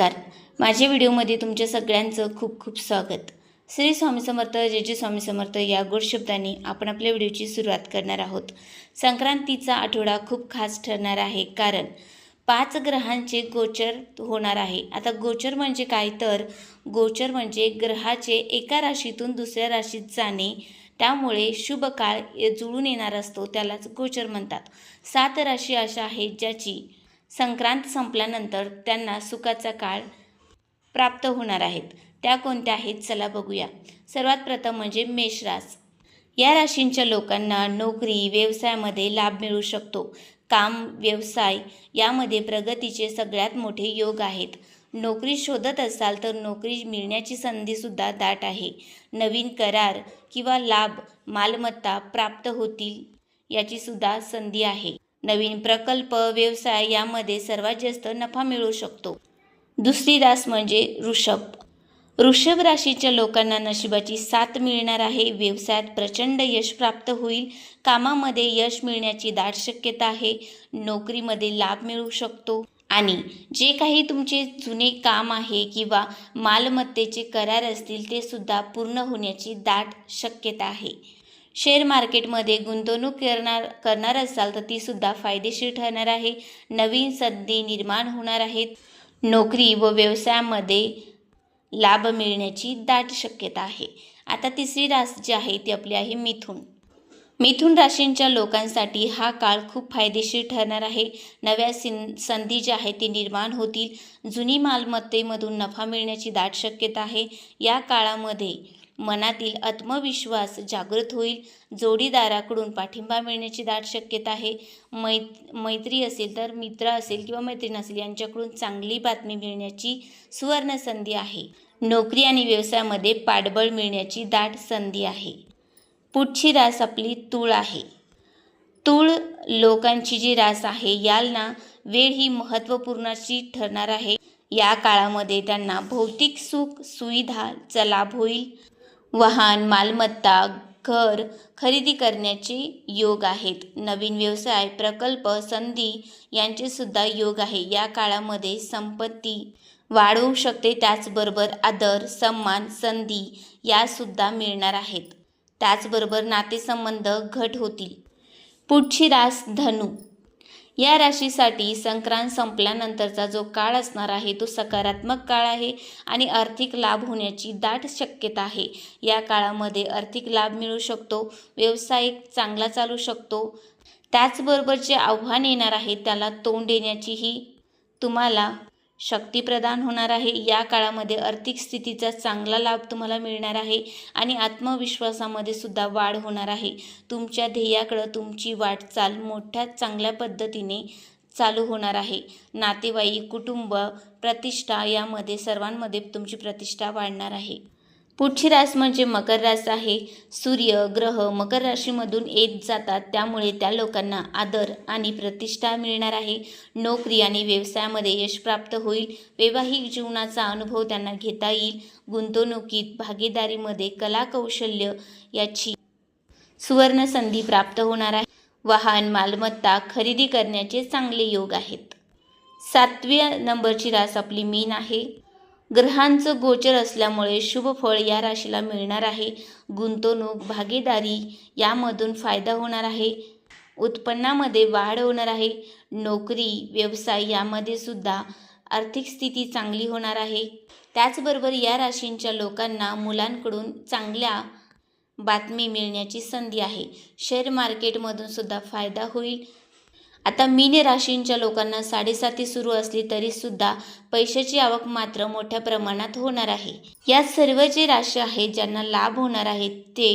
नमस्कार. माझ्या व्हिडिओमध्ये तुमच्या सगळ्यांचं खूप खूप स्वागत. श्री स्वामी समर्थ जय जय स्वामी समर्थ या गोड शब्दांनी आपण आपल्या व्हिडिओची सुरुवात करणार आहोत. संक्रांतीचा आठवडा खूप खास ठरणार आहे कारण पाच ग्रहांचे गोचर होणार आहे. आता गोचर म्हणजे काय? तर गोचर म्हणजे ग्रहाचे एका राशीतून दुसऱ्या राशीत जाणे. त्यामुळे शुभ काळ जुळून येणार असतो त्यालाच गोचर म्हणतात. सात राशी अशा आहेत ज्याची संक्रांत संपल्यानंतर त्यांना सुखाचा काळ प्राप्त होणार आहेत त्या कोणत्या आहेत चला बघूया. सर्वात प्रथम म्हणजे मेषरास. या राशींच्या लोकांना नोकरी व्यवसायामध्ये लाभ मिळू शकतो. काम व्यवसाय यामध्ये प्रगतीचे सगळ्यात मोठे योग आहेत. नोकरी शोधत असाल तर नोकरी मिळण्याची संधीसुद्धा दाट आहे. नवीन करार किंवा लाभ मालमत्ता प्राप्त होतील याचीसुद्धा संधी आहे. नवीन प्रकल्प व्यवसाय यामध्ये सर्वात जास्त नफा मिळू शकतो. दुसरी रास म्हणजे ऋषभ वृषभ राशीच्या लोकांना नशिबाची साथ मिळणार आहे. व्यवसायात प्रचंड यश प्राप्त होईल. कामामध्ये यश मिळण्याची दाट शक्यता आहे. नोकरीमध्ये लाभ मिळू शकतो. आणि जे काही तुमचे जुने काम आहे किंवा मालमत्तेचे करार असतील ते सुद्धा पूर्ण होण्याची दाट शक्यता आहे. शेअर मार्केटमध्ये गुंतवणूक करणार करणार असाल तर ती सुद्धा फायदेशीर ठरणार आहे. नवीन संधी निर्माण होणार आहेत. नोकरी व व्यवसायामध्ये लाभ मिळण्याची दाट शक्यता आहे. आता तिसरी रास जी आहे ती आपली आहे मिथुन. मिथुन राशींच्या लोकांसाठी हा काळ खूप फायदेशीर ठरणार आहे. नव्या सिं संधी ज्या आहेत ती निर्माण होतील. जुनी मालमत्तेमधून नफा मिळण्याची दाट शक्यता आहे. या काळामध्ये मनातील आत्मविश्वास जागृत होईल. जोडीदाराकडून पाठिंबा मिळण्याची दाट शक्यता आहे. मै मैत्री असेल तर मित्र असेल किंवा मैत्रीण असेल यांच्याकडून चांगली बातमी मिळण्याची सुवर्ण संधी आहे. नोकरी आणि व्यवसायामध्ये पाठबळ मिळण्याची दाट संधी आहे. पुढची रास आपली तूळ आहे. तूळ लोकांची जी रास आहे यांना वेळ ही महत्त्वपूर्णाची ठरणार आहे. या काळामध्ये त्यांना भौतिक सुख सुविधाचा लाभ होईल. वाहन मालमत्ता घर खरेदी करण्याचे योग आहेत. नवीन व्यवसाय प्रकल्प संधी यांचे सुद्धा योग आहे. या काळामध्ये संपत्ती वाढवू शकते त्याचबरोबर आदर सन्मान संधी यासुद्धा मिळणार आहेत. त्याचबरोबर नातेसंबंध घट होतील. पुढची रास धनु. या राशीसाठी संक्रांत संपल्यानंतरचा जो काळ असणार आहे तो सकारात्मक काळ आहे आणि आर्थिक लाभ होण्याची दाट शक्यता आहे. या काळामध्ये आर्थिक लाभ मिळू शकतो व्यवसाय चांगला चालू शकतो. त्याचबरोबर जे आव्हान येणार आहे त्याला तोंड देण्याचीही तुम्हाला शक्ती प्रदान होणार आहे. या काळामध्ये आर्थिक स्थितीचा चांगला लाभ तुम्हाला मिळणार आहे आणि आत्मविश्वासामध्ये सुद्धा वाढ होणार आहे. तुमच्या ध्येयाकडं तुमची वाटचाल मोठ्या चांगल्या पद्धतीने चालू होणार आहे. नातेवाईक कुटुंब प्रतिष्ठा यामध्ये सर्वांमध्ये तुमची प्रतिष्ठा वाढणार आहे. पुढची रास म्हणजे मकर रास आहे. सूर्य ग्रह मकर राशीमधून येत जातात. त्यामुळे त्या लोकांना आदर आणि प्रतिष्ठा मिळणार आहे. नोकरी आणि व्यवसायामध्ये यश प्राप्त होईल. वैवाहिक जीवनाचा अनुभव त्यांना घेता येईल. गुंतवणुकीत भागीदारीमध्ये कला कौशल्य याची सुवर्ण संधी प्राप्त होणार आहे. वाहन मालमत्ता खरेदी करण्याचे चांगले योग आहेत. सातव्या नंबरची रास आपली मीन आहे. ग्रहांचं गोचर असल्यामुळे शुभ फळ या राशीला मिळणार आहे. गुंतवणूक भागीदारी यामधून फायदा होणार आहे. उत्पन्नामध्ये वाढ होणार आहे. नोकरी व्यवसाय यामध्ये सुद्धा आर्थिक स्थिती चांगली होणार आहे. त्याचबरोबर या राशींच्या लोकांना मुलांकडून चांगल्या बातमी मिळण्याची संधी आहे. शेअर मार्केटमधून सुद्धा फायदा होईल. आता मीन राशींच्या लोकांना साडेसाती सुरू असली तरीसुद्धा पैशाची आवक मात्र मोठ्या प्रमाणात होणार आहे. या सर्व जे राशी आहेत ज्यांना लाभ होणार आहे ते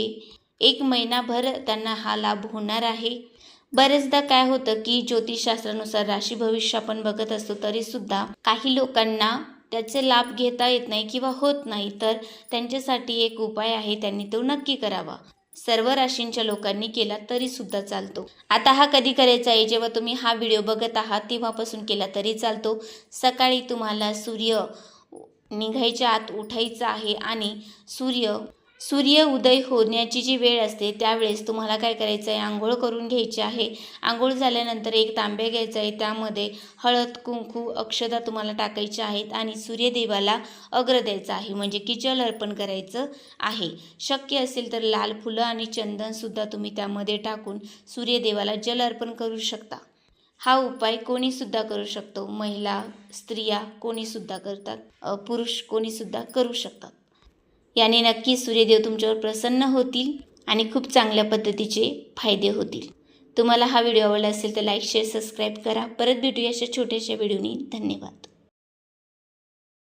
एक महिनाभर त्यांना हा लाभ होणार आहे. बरेचदा काय होतं की ज्योतिषशास्त्रानुसार राशी भविष्य आपण बघत असतो तरीसुद्धा काही लोकांना त्याचे लाभ घेता येत नाही किंवा होत नाही तर त्यांच्यासाठी एक उपाय आहे त्यांनी तो नक्की करावा. सर्व राशींच्या लोकांनी केला तरी सुद्धा चालतो. आता हा कधी करायचा आहे? जेव्हा तुम्ही हा व्हिडिओ बघत आहात तेव्हापासून केला तरी चालतो. सकाळी तुम्हाला सूर्य निघायच्या आत उठायचं आहे आणि सूर्य सूर्य उदय होण्याची जी वेळ असते त्यावेळेस तुम्हाला काय करायचं आहे? आंघोळ करून घ्यायची आहे. आंघोळ झाल्यानंतर एक तांब्या घ्यायचा आहे. त्यामध्ये हळद कुंकू अक्षदा तुम्हाला टाकायच्या आहेत आणि सूर्यदेवाला अग्र द्यायचा आहे. म्हणजे की जल अर्पण करायचं आहे. शक्य असेल तर लाल फुलं आणि चंदनसुद्धा तुम्ही त्यामध्ये टाकून सूर्यदेवाला जल अर्पण करू शकता. हा उपाय कोणीसुद्धा करू शकतो. महिला स्त्रिया कोणीसुद्धा करतात. पुरुष कोणीसुद्धा करू शकतात. याने नक्की सूर्यदेव तुमच्यावर प्रसन्न होतील आणि खूप चांगल्या पद्धतीचे फायदे होतील. तुम्हाला हा व्हिडिओ आवडला असेल तर लाईक शेअर सबस्क्राईब करा. परत भेटूया अशा छोट्याशा व्हिडिओनी. धन्यवाद.